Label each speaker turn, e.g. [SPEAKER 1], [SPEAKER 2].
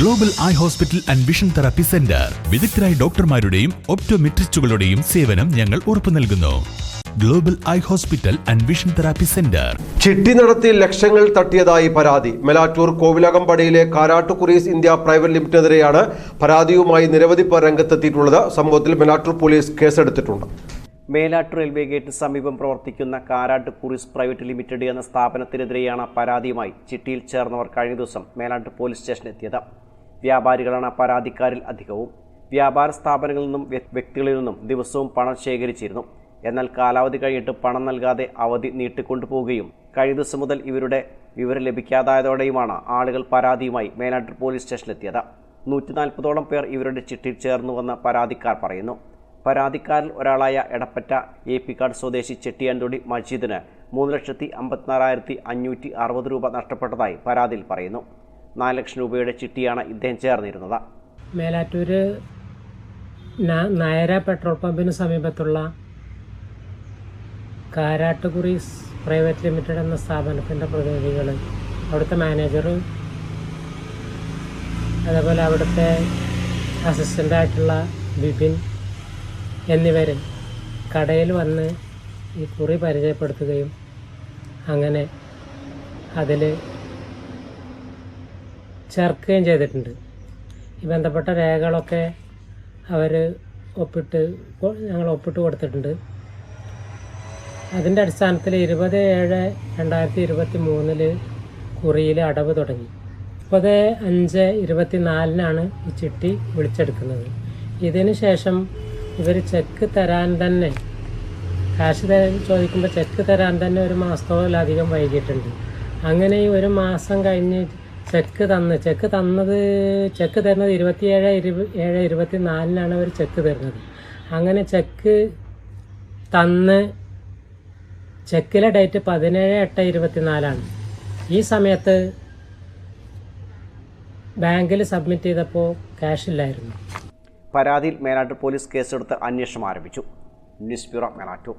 [SPEAKER 1] Global eye hospital and vision therapy centre വിദഗ്ധരായ ഡോക്ടർമാരുടെയും ഒപ്റ്റോമെട്രിസ്റ്റുകളുടെയും സേവനം ഞങ്ങൾ ഉറപ്പു നൽകുന്നു. Global eye hospital and vision therapy centre
[SPEAKER 2] ചിട്ടി നടത്തി ലക്ഷങ്ങൾ തട്ടിയതായി പരാതി. മെലാറ്റൂർ കോവിലകമ്പടിയിലെ കാരാട്ടുകുറീസ് ഇന്ത്യ പ്രൈവറ്റ് ലിമിറ്റഡിനെതിരെയാണ് പരാതിയുമായി നിരവധി പേർ രംഗത്തെത്തിയിട്ടുള്ളത്. സംഭവത്തിൽ മെലാറ്റൂർ പോലീസ് കേസെടുത്തിട്ടുണ്ട്.
[SPEAKER 3] മേലാട്ട് റെയിൽവേ ഗേറ്റ് സമീപം പ്രവർത്തിക്കുന്ന കാരാട്ട് കുറിസ് പ്രൈവറ്റ് ലിമിറ്റഡ് എന്ന സ്ഥാപനത്തിനെതിരെയാണ് പരാതിയുമായി ചിട്ടിയിൽ ചേർന്നവർ കഴിഞ്ഞ ദിവസം മേലാട്ട് പോലീസ് സ്റ്റേഷനിലെത്തിയത് വ്യാപാരികളാണ് പരാതിക്കാരിൽ അധികവും. വ്യാപാര സ്ഥാപനങ്ങളിൽ നിന്നും വ്യക്തികളിൽ നിന്നും ദിവസവും പണം ശേഖരിച്ചിരുന്നു. എന്നാൽ കാലാവധി കഴിഞ്ഞിട്ട് പണം നൽകാതെ അവധി നീട്ടിക്കൊണ്ടുപോവുകയും കഴിഞ്ഞ ദിവസം മുതൽ ഇവരുടെ വിവരം ലഭിക്കാതായതോടെയുമാണ് ആളുകൾ പരാതിയുമായി മേലാട്ടൂർ പോലീസ് സ്റ്റേഷനിലെത്തിയത്. നൂറ്റി നാൽപ്പതോളം പേർ ഇവരുടെ ചിട്ടിയിൽ ചേർന്നുവെന്ന് പരാതിക്കാർ പറയുന്നു. പരാതിക്കാരിൽ ഒരാളായ എടപ്പറ്റ എ പി കാർഡ് സ്വദേശി ചെട്ടിയാൻതൊടി മജീദിന് മൂന്ന് ലക്ഷത്തി അമ്പത്തിനാലായിരത്തി അഞ്ഞൂറ്റി അറുപത് രൂപ നഷ്ടപ്പെട്ടതായി പരാതിയിൽ പറയുന്നു. നാല് ലക്ഷം രൂപയുടെ ചിട്ടിയാണ് ഇദ്ദേഹം ചേർന്നിരുന്നത്.
[SPEAKER 4] മേലാറ്റൂര് നായര പെട്രോൾ പമ്പിന് സമീപത്തുള്ള കാരാട്ടുകുറി പ്രൈവറ്റ് ലിമിറ്റഡ് എന്ന സ്ഥാപനത്തിന്റെ പ്രതിനിധികൾ അവിടുത്തെ മാനേജർ അതേപോലെ അവിടുത്തെ അസിസ്റ്റന്റായിട്ടുള്ള ബിപിൻ എന്നിവർ കടയിൽ വന്ന് ഈ കുറി പരിചയപ്പെടുത്തുകയും അങ്ങനെ അതിൽ ചേർക്കുകയും ചെയ്തിട്ടുണ്ട്. ഈ ബന്ധപ്പെട്ട രേഖകളൊക്കെ അവർ ഒപ്പിട്ട് ഞങ്ങൾ ഒപ്പിട്ട് കൊടുത്തിട്ടുണ്ട്. അതിന്റെ അടിസ്ഥാനത്തിൽ ഇരുപത് ഏഴ് രണ്ടായിരത്തി ഇരുപത്തി മൂന്നിൽ കുറിയിൽ അടവ് തുടങ്ങി. മുപ്പത് അഞ്ച് ഇരുപത്തി നാലിനാണ് ഈ ചിട്ടി വിളിച്ചെടുക്കുന്നത്. ഇതിന് ശേഷം ഇവർ ചെക്ക് തരാൻ തന്നെ കാശ് ചോദിക്കുമ്പോൾ ചെക്ക് തരാൻ തന്നെ ഒരു മാസത്തോളം അധികം വൈകിട്ടുണ്ട് അങ്ങനെ ഒരു മാസം കഴിഞ്ഞ് ചെക്ക് തന്ന് ചെക്ക് തന്നത് ചെക്ക് തരുന്നത് ഇരുപത്തിയേഴ് ഇരുപ ഏഴ് ഇരുപത്തി നാലിനാണ് അവർ ചെക്ക് തരുന്നത്. അങ്ങനെ ചെക്ക് തന്ന് ചെക്കിലെ ഡേറ്റ് പതിനേഴ് എട്ട് ഇരുപത്തിനാലാണ്. ഈ സമയത്ത് ബാങ്കിൽ സബ്മിറ്റ് ചെയ്തപ്പോൾ ക്യാഷ് ഇല്ലായിരുന്നു.
[SPEAKER 3] പരാതിയിൽ മേനാട്ടു പോലീസ് കേസെടുത്ത് അന്വേഷണം ആരംഭിച്ചു. News bureau Melattur.